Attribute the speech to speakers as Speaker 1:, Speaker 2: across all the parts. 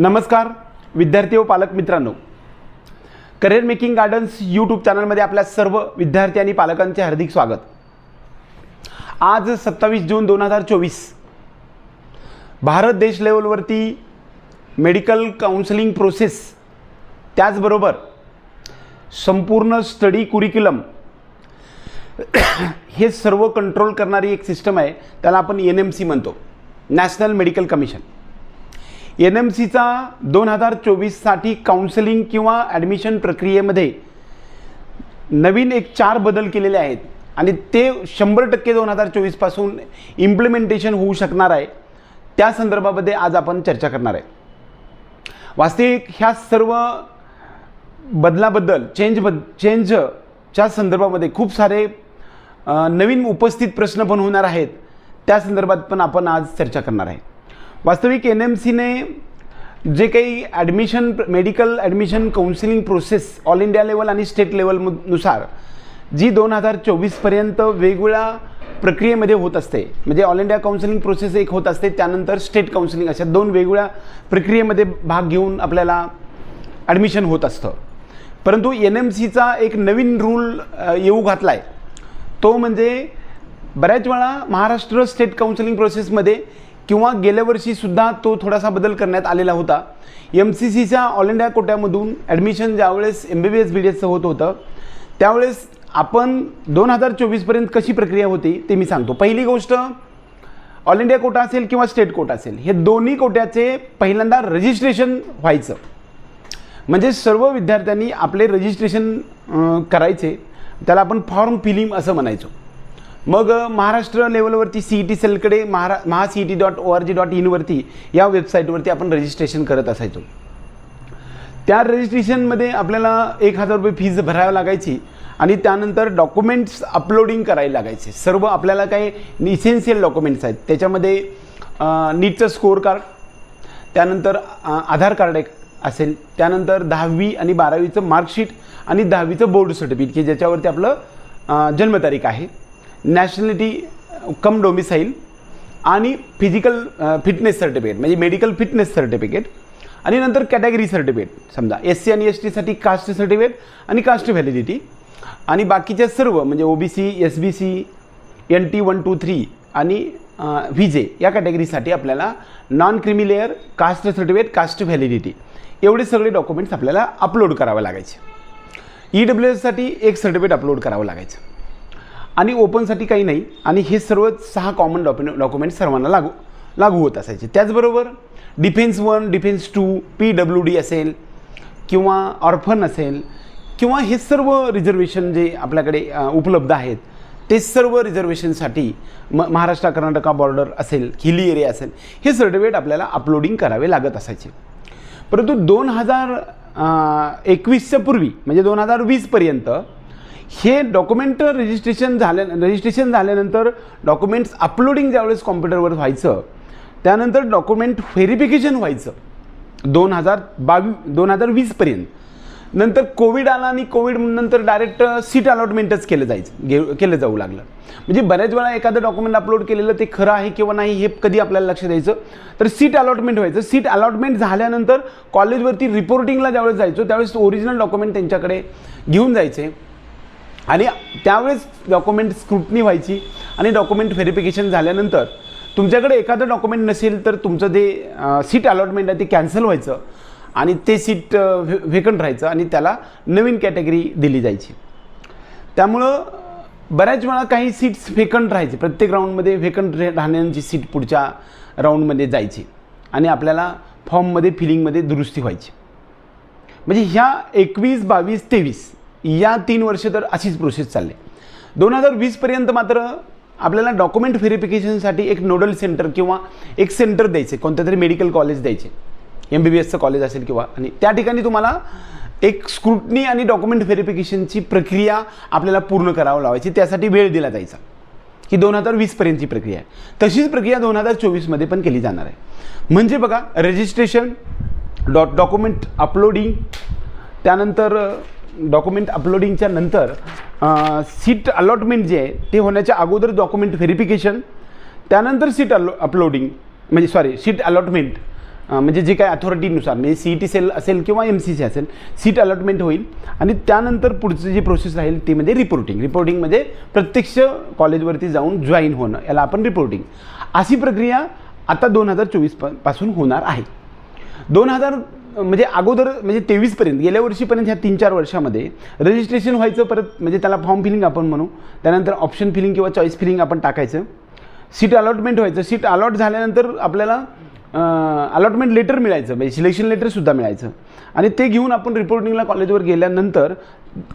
Speaker 1: नमस्कार विद्यार्थी व पालक मित्रांनो. करिअर मेकिंग गार्डन्स यूट्यूब चॅनलमध्ये आपल्या सर्व विद्यार्थी आणि पालकांचे हार्दिक स्वागत. आज सत्तावीस जून दोन हजार चोवीस. भारत देश लेवलवरती मेडिकल काउन्सिलिंग प्रोसेस त्याचबरोबर संपूर्ण स्टडी कुरिक्युलम हे सर्व कंट्रोल करणारी एक सिस्टम आहे त्याला आपण एन एम सी म्हणतो. National medical commission N M सीचा दोन हजार चोवीससाठी काउन्सिलिंग किंवा ॲडमिशन प्रक्रियेमध्ये नवीन एक चार बदल केलेले आहेत. आणि ते शंभर टक्के दोन हजार चोवीसपासून इम्प्लिमेंटेशन होऊ शकणार आहे. त्या संदर्भामध्ये आज आपण चर्चा करणार आहे. वास्तविक ह्या सर्व बदलाबद्दल चेंज बद चेंजच्या संदर्भामध्ये खूप सारे नवीन उपस्थित प्रश्न पण होणार आहेत. त्या संदर्भात पण आपण आज चर्चा करणार आहे. वास्तविक एन एम सीने जे काही admission medical admission counselling process all India level आणि स्टेट लेवलनुसार जी दोन हजार चोवीसपर्यंत वेगवेगळ्या प्रक्रियेमध्ये होत असते. म्हणजे ऑल इंडिया काउन्सिलिंग प्रोसेस एक होत असते त्यानंतर स्टेट काउन्सिलिंग अशा दोन वेगवेगळ्या प्रक्रियेमध्ये भाग घेऊन आपल्याला ॲडमिशन होत असतं. परंतु एन एम सीचा एक नवीन रूल येऊ घातला आहे तो म्हणजे बऱ्याच वेळा महाराष्ट्र स्टेट काउन्सिलिंग प्रोसेसमध्ये किंवा गेल्या वर्षीसुद्धा तो थोडासा बदल करण्यात आलेला होता. एम सी सीच्या ऑल इंडिया कोट्यामधून ॲडमिशन ज्यावेळेस M B B S B D एसचं होत होतं त्यावेळेस आपण दोन हजार चोवीसपर्यंत कशी प्रक्रिया होती ते मी सांगतो. पहिली गोष्ट ऑल इंडिया कोटा असेल किंवा स्टेट कोटा असेल हे दोन्ही कोट्याचे पहिल्यांदा रजिस्ट्रेशन व्हायचं. म्हणजे सर्व विद्यार्थ्यांनी आपले रजिस्ट्रेशन करायचे. त्याला आपण फॉर्म फिलिंग असं म्हणायचो. मग महाराष्ट्र लेवलवरती सी ई टी सेलकडे महारा महा C E T dot O R G dot इनवरती या वेबसाईटवरती आपण रजिस्ट्रेशन करत असायचो. त्या रजिस्ट्रेशनमध्ये आपल्याला एक हजार रुपये फीज भरावी लागायची आणि त्यानंतर डॉक्युमेंट्स अपलोडिंग करायला लागायचे. सर्व आपल्याला काही इसेन्शियल डॉक्युमेंट्स आहेत. त्याच्यामध्ये नीटचं स्कोअर कार्ड त्यानंतर आधार कार्ड एक असेल त्यानंतर दहावी आणि बारावीचं मार्कशीट आणि दहावीचं बोर्ड सर्टिफिकेट की ज्याच्यावरती आपलं जन्मतारीख आहे. नॅशनॅलिटी कम डोमिसाईल आणि फिजिकल फिटनेस सर्टिफिकेट म्हणजे मेडिकल फिटनेस सर्टिफिकेट आणि नंतर कॅटेगरी सर्टिफिकेट समजा एस सी आणि एस टीसाठी कास्ट सर्टिफिकेट आणि कास्ट व्हॅलिडिटी आणि बाकीच्या सर्व म्हणजे O B C S B C N T one two three आणि uh, व्ही जे या कॅटेगरीसाठी आपल्याला non creamy layer caste certificate caste validity एवढे सगळे डॉक्युमेंट्स आपल्याला अपलोड करावे लागायचे. ई डब्ल्यू एससाठी एक सर्टिफिकेट अपलोड करावं लागायचं. आणि ओपनसाठी काही नाही. आणि हे सर्व सहा कॉमन डॉक्युमेंट डॉक्युमेंट सर्वांना लागू लागू होत असायचे. त्याचबरोबर defence one defence two P W D असेल किंवा ऑर्फन असेल किंवा हे सर्व रिझर्वेशन जे आपल्याकडे उपलब्ध आहेत ते सर्व रिझर्वेशनसाठी म महाराष्ट्र कर्नाटका बॉर्डर असेल हिली एरिया असेल हे सर्टिफिकेट आपल्याला अपलोडिंग करावे लागत असायचे. परंतु दोन हजार एकवीसच्या पूर्वी म्हणजे दोन हजार वीसपर्यंत हे डॉक्युमेंट रजिस्ट्रेशन झाल्या रजिस्ट्रेशन झाल्यानंतर डॉक्युमेंट्स अपलोडिंग ज्यावेळेस कॉम्प्युटरवर व्हायचं त्यानंतर डॉक्युमेंट व्हेरिफिकेशन व्हायचं. दोन हजार बावी दोन हजार वीसपर्यंत नंतर कोविड आला आणि कोविड नंतर डायरेक्ट सीट अलॉटमेंटच केलं जायचं. गे केलं जाऊ लागलं. म्हणजे बऱ्याच वेळा एखादं डॉक्युमेंट अपलोड केलेलं ते खरं आहे किंवा नाही हे कधी आपल्याला लक्ष द्यायचं तर सीट अलॉटमेंट व्हायचं. सीट अलॉटमेंट झाल्यानंतर कॉलेजवरती रिपोर्टिंगला ज्यावेळेस जायचो त्यावेळेस ओरिजिनल डॉक्युमेंट त्यांच्याकडे घेऊन जायचे. आणि त्यावेळेस डॉक्युमेंट स्क्रुटनी व्हायची आणि डॉक्युमेंट व्हेरिफिकेशन झाल्यानंतर तुमच्याकडे एखादं डॉक्युमेंट नसेल तर तुमचं जे सीट अलॉटमेंट आहे ते कॅन्सल व्हायचं आणि ते सीट व्हेकंट राहायचं आणि त्याला नवीन कॅटेगरी दिली जायची. त्यामुळं बऱ्याच वेळा काही सीट्स व्हेकंट राहायचे. प्रत्येक राऊंडमध्ये व्हेकंट राहण्याची सीट पुढच्या राऊंडमध्ये जायची आणि आपल्याला फॉर्ममध्ये फिलिंगमध्ये दुरुस्ती व्हायची. म्हणजे ह्या एकवीस बावीस तेवीस या तीन वर्ष तर अशीच प्रोसेस चालली. दोन हजार वीसपर्यंत मात्र आपल्याला डॉक्युमेंट व्हेरिफिकेशनसाठी एक नोडल सेंटर किंवा एक सेंटर द्यायचे कोणतं तरी मेडिकल कॉलेज द्यायचे. एम बी बी एसचं कॉलेज असेल किंवा आणि त्या ठिकाणी तुम्हाला एक स्क्रुटनी आणि डॉक्युमेंट व्हेरिफिकेशनची प्रक्रिया आपल्याला पूर्ण करावं लावायची त्यासाठी वेळ दिला जायचा. ही दोन हजार वीसपर्यंतची प्रक्रिया आहे. तशीच प्रक्रिया दोन हजार चोवीसमध्ये पण केली जाणार आहे. म्हणजे बघा रजिस्ट्रेशन डॉ डॉक्युमेंट अपलोडिंग त्यानंतर डॉक्युमेंट अपलोडिंगच्या नंतर सीट अलॉटमेंट जे आहे ते होण्याच्या अगोदर डॉक्युमेंट व्हेरिफिकेशन त्यानंतर सीट अलो अपलोडिंग म्हणजे सॉरी सीट अलॉटमेंट म्हणजे जे काय अथॉरिटीनुसार म्हणजे सी ई टी सेल असेल किंवा एम सी सी असेल सीट अलॉटमेंट होईल. आणि त्यानंतर पुढची जी प्रोसेस राहील ती म्हणजे रिपोर्टिंग रिपोर्टिंग म्हणजे प्रत्यक्ष कॉलेजवरती जाऊन जॉईन होणं याला आपण रिपोर्टिंग अशी प्रक्रिया आता दोन हजार चोवीसपासून होणार आहे. दोन हजार म्हणजे अगोदर म्हणजे तेवीसपर्यंत गेल्या वर्षीपर्यंत ह्या तीन चार वर्षामध्ये रजिस्ट्रेशन व्हायचं परत म्हणजे त्याला फॉर्म फिलिंग आपण म्हणू. त्यानंतर ऑप्शन फिलिंग किंवा चॉईस फिलिंग आपण टाकायचं. सीट अलॉटमेंट व्हायचं. सीट अलॉट झाल्यानंतर आपल्याला अलॉटमेंट लेटर मिळायचं. म्हणजे सिलेक्शन लेटरसुद्धा मिळायचं. आणि ते घेऊन आपण रिपोर्टिंगला कॉलेजवर गेल्यानंतर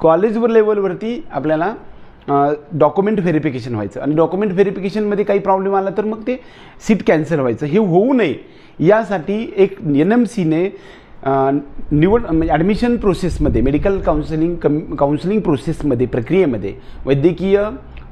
Speaker 1: कॉलेजवर लेवलवरती आपल्याला डॉक्युमेंट व्हेरिफिकेशन व्हायचं. आणि डॉक्युमेंट व्हेरिफिकेशनमध्ये काही प्रॉब्लेम आला तर मग ते सीट कॅन्सल व्हायचं. हे होऊ नये. यासाठी एक एन एम सीने निवड म्हणजे ॲडमिशन प्रोसेसमध्ये मेडिकल काउन्सिलिंग कम काउन्सिलिंग प्रोसेसमध्ये प्रक्रियेमध्ये वैद्यकीय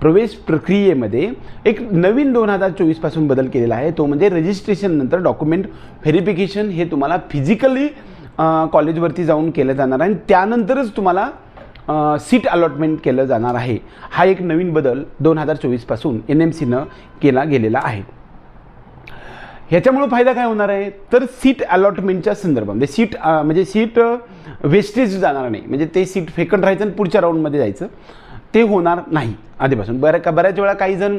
Speaker 1: प्रवेश प्रक्रियेमध्ये एक नवीन दोन हजार चोवीसपासून बदल केलेला आहे. तो म्हणजे रजिस्ट्रेशननंतर डॉक्युमेंट व्हेरिफिकेशन हे तुम्हाला फिजिकली कॉलेजवरती जाऊन केलं जाणार आहे. आणि त्यानंतरच तुम्हाला सीट अलॉटमेंट केलं जाणार आहे. हा एक नवीन बदल दोन हजार चोवीसपासून एन एम सीनं केला गेलेला आहे. ह्याच्यामुळं फायदा काय होणार आहे? तर सीट अलॉटमेंटच्या संदर्भात. म्हणजे सीट म्हणजे सीट वेस्टेज जाणार नाही. म्हणजे ते सीट फेकंट राहायचं आणि पुढच्या राऊंडमध्ये जायचं. ते होणार नाही आधीपासून. बऱ्या का बऱ्याच वेळा काही जण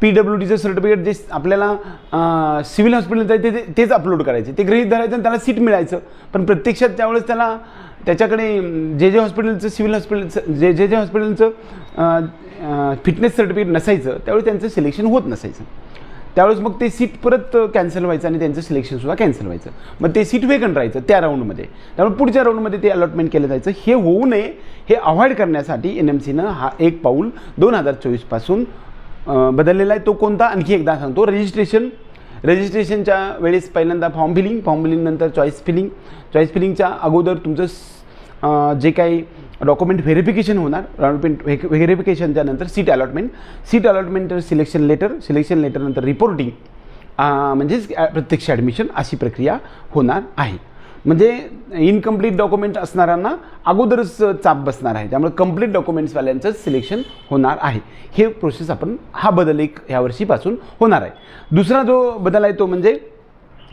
Speaker 1: पी डब्ल्यू डीचं सर्टिफिकेट जे आपल्याला सिव्हिल हॉस्पिटल जायचं ते तेच अपलोड करायचे. ते गृहीत धरायचं आणि त्याला सीट मिळायचं. पण प्रत्यक्षात त्यावेळेस त्याला त्याच्याकडे जे जे हॉस्पिटलचं सिव्हिल हॉस्पिटलचं जे जे जे हॉस्पिटलचं फिटनेस सर्टिफिकेट नसायचं त्यावेळी त्यांचं सिलेक्शन होत नसायचं. त्यावेळेस मग ते सीट परत कॅन्सल व्हायचं आणि त्यांचं सिलेक्शनसुद्धा कॅन्सल व्हायचं. मग ते सीट वेगन राहायचं त्या राऊंडमध्ये त्यामुळे पुढच्या राऊंडमध्ये ते अलॉटमेंट केलं जायचं. हे होऊ नये हे अवॉइड करण्यासाठी एन एम सीनं हा एक पाऊल दोन हजार चोवीसपासून बदललेला आहे. तो कोणता? आणखी एकदा सांगतो. रजिस्ट्रेशन रजिस्ट्रेशनच्या वेळेस पहिल्यांदा फॉर्म फिलिंग फॉर्म फिलिंगनंतर चॉईस फिलिंग चॉईस फिलिंगच्या अगोदर तुमचं जे काही डॉक्युमेंट व्हेरिफिकेशन होणार. डॉक्युमेंट व्हेरिफिकेशनच्या नंतर seat allotment seat allotment selection letter selection लेटरनंतर reporting म्हणजेच प्रत्यक्ष ॲडमिशन अशी प्रक्रिया होणार आहे. म्हणजे इनकम्प्लीट डॉक्युमेंट असणाऱ्यांना अगोदरच चाप बसणार आहे. त्यामुळे कंप्लीट डॉक्युमेंट्सवाल्यांचं सिलेक्शन होणार आहे. हे प्रोसेस आपण हा बदल एक ह्या वर्षीपासून होणार आहे. दुसरा जो बदल आहे तो म्हणजे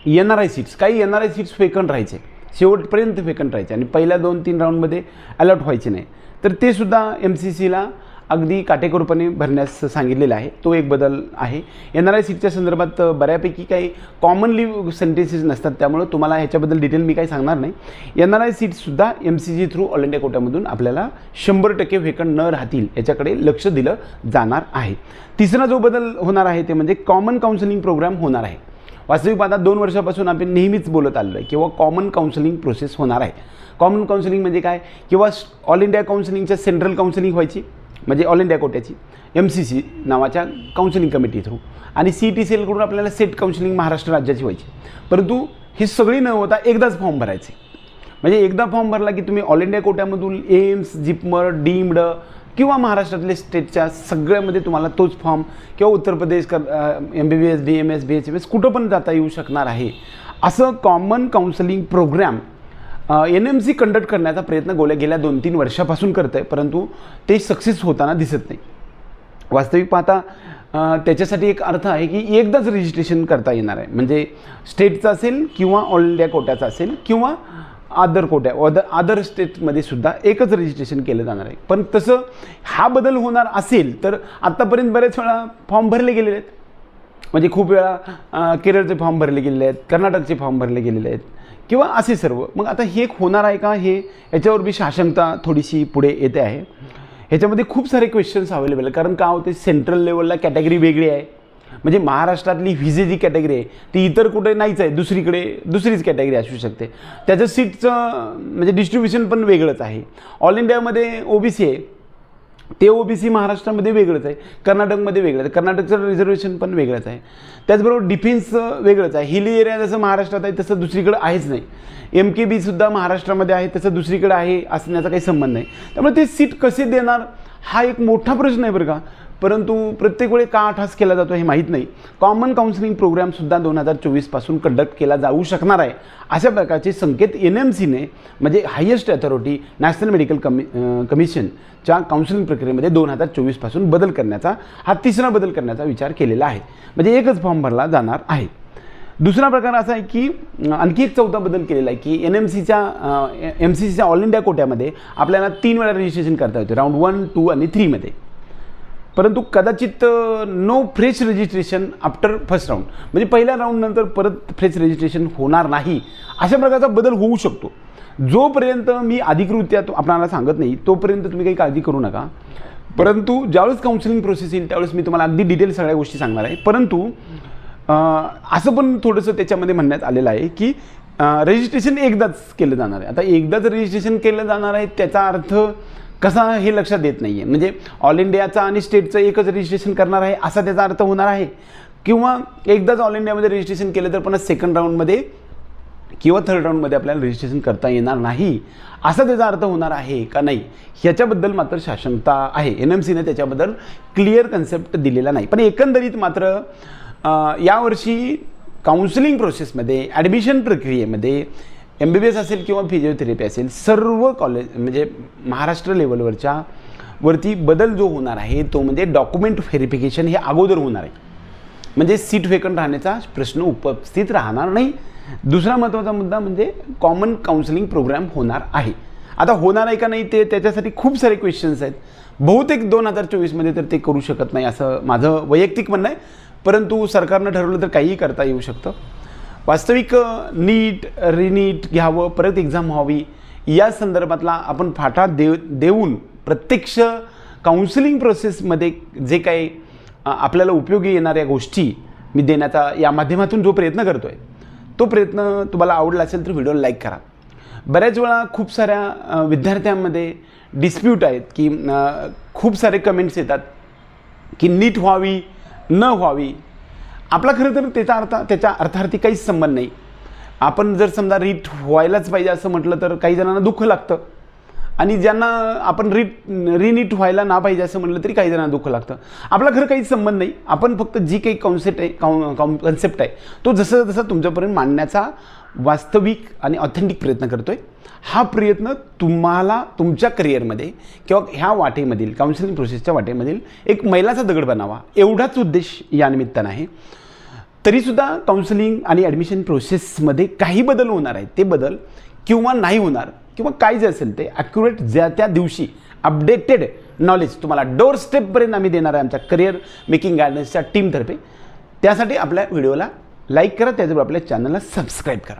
Speaker 1: एन आर आय सीट्स काही N R I seats vacant राहायचे. शेवटपर्यंत फेकंट राहायचे आणि पहिल्या दोन तीन राऊंडमध्ये अलॉट व्हायचे नाही. तर ते सुद्धा एम सी सीला अगदी काटेकोरपणे भरण्यास सांगितलेलं आहे. तो एक बदल आहे. एन आर आय सीटच्या संदर्भात बऱ्यापैकी काही कॉमनली सेंटेन्सेस नसतात. त्यामुळं तुम्हाला ह्याच्याबद्दल डिटेल मी काही सांगणार नाही. एन आर आय सीटसुद्धा एम सी जी थ्रू ऑल इंडिया कोट्यामधून आपल्याला शंभर टक्के वेकंट न राहतील याच्याकडे लक्ष दिलं जाणार आहे. तिसरा जो बदल होणार आहे ते म्हणजे कॉमन काउन्सिलिंग प्रोग्राम होणार आहे. वास्तविक पाहता दोन वर्षापासून आपण नेहमीच बोलत आलेलो आहे किंवा कॉमन काउन्सिलिंग प्रोसेस होणार आहे. कॉमन काउन्सिलिंग म्हणजे काय? किंवा ऑल इंडिया काउन्सिलिंगच्या सेंट्रल काउन्सिलिंग व्हायची म्हणजे ऑल इंडिया कोट्याची एम सी सी नावाच्या काउन्सिलिंग कमिटी थ्रू आणि सी टी सी एलकडून आपल्याला सेट काउन्सिलिंग महाराष्ट्र राज्याची व्हायची. परंतु ही सगळी न होता एकदाच फॉर्म भरायचे. म्हणजे एकदा फॉर्म भरला की तुम्ही ऑल इंडिया कोट्यामधून एम्स जिपमर डीम्ड किंवा महाराष्ट्रातले स्टेटच्या सगळ्यामध्ये तुम्हाला तोच फॉर्म किंवा उत्तर प्रदेश कर M B B S B M S B H M S कुठं पण जाता येऊ शकणार आहे. असं common counselling programme N M C conduct करण्याचा प्रयत्न गोल्या गेल्या दोन तीन वर्षापासून करत आहे परंतु ते सक्सेस होताना दिसत नाही. वास्तविक पाहता त्याच्यासाठी एक अर्थ आहे की एकदाच रजिस्ट्रेशन करता येणार आहे. म्हणजे स्टेटचं असेल किंवा ऑल इंडिया कोट्याचं असेल किंवा अदर कोट्या अदर अदर स्टेटमध्ये सुद्धा एकच रजिस्ट्रेशन केलं जाणार आहे. पण तसं हा बदल होणार असेल तर आत्तापर्यंत बरेच वेळा फॉर्म भरले गेलेले आहेत. म्हणजे खूप वेळा केरळचे फॉर्म भरले गेलेले आहेत कर्नाटकचे फॉर्म भरले गेलेले आहेत किंवा असे सर्व. मग आता हे होणार आहे का? हे याच्यावर बी साशंकता थोडीशी पुढे येते आहे. ह्याच्यामध्ये खूप सारे क्वेश्चन्स अवेलेबल आहे कारण का होते? सेंट्रल लेवलला कॅटेगरी वेगळी आहे. म्हणजे महाराष्ट्रातली व्हिजे जी कॅटेगरी आहे ती इतर कुठे नाहीच आहे. दुसरीकडे दुसरीच कॅटेगरी असू शकते. त्याचं सीटचं म्हणजे डिस्ट्रीब्युशन पण वेगळंच आहे. ऑल इंडियामध्ये ओबीसी आहे. ते ओबीसी महाराष्ट्रामध्ये वेगळंच आहे. कर्नाटकमध्ये वेगळंच आहे. कर्नाटकचं रिझर्वेशन पण वेगळंच आहे. त्याचबरोबर डिफेन्स वेगळंच आहे. हिली एरिया जसं महाराष्ट्रात आहे तसं दुसरीकडं आहेच नाही. एम के बीसुद्धा महाराष्ट्रामध्ये आहे तसं दुसरीकडे आहे असण्याचा काही संबंध नाही. त्यामुळे ते सीट कसे देणार? हा एक मोठा प्रश्न आहे बरं का. परंतु प्रत्येक वेळी का अठास केला जातो हे माहीत नाही. कॉमन काउन्सिलिंग प्रोग्रामसुद्धा दोन हजार चोवीसपासून कंडक्ट केला जाऊ शकणार आहे. अशा प्रकारचे संकेत एन एम सीने म्हणजे हायेस्ट अथॉरिटी नॅशनल मेडिकल कमि कमिशनच्या काउन्सिलिंग प्रक्रियेमध्ये दोन हजार चोवीसपासून बदल करण्याचा हा तिसरा बदल करण्याचा विचार केलेला आहे. म्हणजे एकच फॉर्म भरला जाणार आहे. दुसरा प्रकार असा आहे की आणखी एक चौथा बदल केलेला आहे की एन एम सीच्या एम सी सीच्या ऑल इंडिया कोट्यामध्ये आपल्याला तीन वेळा रजिस्ट्रेशन करता येतं राऊंड वन टू आणि थ्रीमध्ये परंतु कदाचित no fresh registration after first round म्हणजे पहिल्या राऊंडनंतर परत फ्रेश रजिस्ट्रेशन होणार नाही. अशा प्रकारचा बदल होऊ शकतो. जोपर्यंत मी अधिकृत्या आपणाला सांगत नाही तोपर्यंत तुम्ही काही काळजी करू नका. परंतु ज्यावेळेस काउन्सिलिंग प्रोसेस येईल त्यावेळेस मी तुम्हाला अगदी डिटेल सगळ्या गोष्टी सांगणार आहे. परंतु असं पण थोडंसं त्याच्यामध्ये म्हणण्यात आलेलं आहे की रजिस्ट्रेशन एकदाच केलं जाणार आहे. आता एकदाच रजिस्ट्रेशन केलं जाणार आहे त्याचा अर्थ कसा हे लक्षात देत नाही आहे म्हणजे ऑल इंडियाचा आणि स्टेटचं एकच रजिस्ट्रेशन करणार आहे असा त्याचा अर्थ होणार आहे. किंवा एकदाच ऑल इंडियामध्ये रजिस्ट्रेशन केलं तर पुन्हा सेकंड राऊंडमध्ये किंवा थर्ड राऊंडमध्ये आपल्याला रजिस्ट्रेशन करता येणार नाही. असा त्याचा अर्थ होणार आहे का नाही ह्याच्याबद्दल मात्र शासनता आहे. एन एम सीने त्याच्याबद्दल क्लिअर कन्सेप्ट दिलेला नाही. पण एकंदरीत मात्र यावर्षी काउन्सिलिंग प्रोसेसमध्ये ॲडमिशन प्रक्रियेमध्ये एम बी बी एस असेल किंवा फिजिओथेरपी असेल सर्व कॉलेज म्हणजे महाराष्ट्र लेवलवरच्या वरती बदल जो होणार आहे तो म्हणजे डॉक्युमेंट व्हेरिफिकेशन हे अगोदर होणार आहे. म्हणजे सीट वेकंट राहण्याचा प्रश्न उपस्थित राहणार नाही. दुसरा महत्त्वाचा मुद्दा म्हणजे कॉमन काउन्सिलिंग प्रोग्राम होणार आहे. आता होणार आहे का नाही ते त्याच्यासाठी खूप सारे क्वेश्चन्स आहेत. बहुतेक दोन हजार चोवीसमध्ये तर ते करू शकत नाही असं माझं वैयक्तिक म्हणणं आहे. परंतु सरकारनं ठरवलं तर काहीही करता येऊ शकतं. वास्तविक नीट रिनीट घ्यावं परत एक्झाम व्हावी या संदर्भातला आपण फाटा देव देऊन प्रत्यक्ष काउन्सिलिंग प्रोसेसमध्ये जे काही आपल्याला उपयोगी येणाऱ्या गोष्टी मी देण्याचा या माध्यमातून जो प्रयत्न करतो आहे तो प्रयत्न तुम्हाला आवडला असेल तर व्हिडिओ लाईक करा. बऱ्याच वेळा खूप साऱ्या विद्यार्थ्यांमध्ये डिस्प्यूट आहेत की खूप सारे कमेंट्स येतात की नीट व्हावी न व्हावी. आपला खरं तर त्याचा अर्थ त्याच्या अर्थार्थी काहीच संबंध नाही. आपण जर समजा रीट व्हायलाच पाहिजे असं म्हटलं तर काही जणांना दुःख लागतं. आणि ज्यांना आपण रीट रिनीट व्हायला ना पाहिजे असं म्हटलं तरी काही जणांना दुःख लागतं. आपला खरं काहीच संबंध नाही. आपण फक्त जी काही कॉन्सेप्ट आहे कॉन्सेप्ट आहे तो जसं जसं तुमच्यापर्यंत मांडण्याचा वास्तविक आणि ऑथेंटिक प्रयत्न करतो आहे हा प्रयत्न तुम्हाला तुमच्या करिअरमध्ये किंवा ह्या वाटेमधील काउन्सिलिंग प्रोसेसच्या वाटेमधील एक मैलाचा दगड बनावा. एवढाच उद्देश या निमित्तानं आहे. तरीसुद्धा काउन्सिलिंग आणि ॲडमिशन प्रोसेसमध्ये काही बदल होणार आहेत. ते बदल किंवा नाही होणार किंवा काय जे असेल ते ॲक्युरेट ज्या त्या दिवशी अपडेटेड नॉलेज तुम्हाला डोर स्टेपपर्यंत आम्ही देणार आहे आमच्या करिअर मेकिंग गायडन्सच्या टीमतर्फे त्यासाठी आपल्या व्हिडिओला लाईक करा त्याचबरोबर आपल्या चॅनलला सबस्क्राईब करा.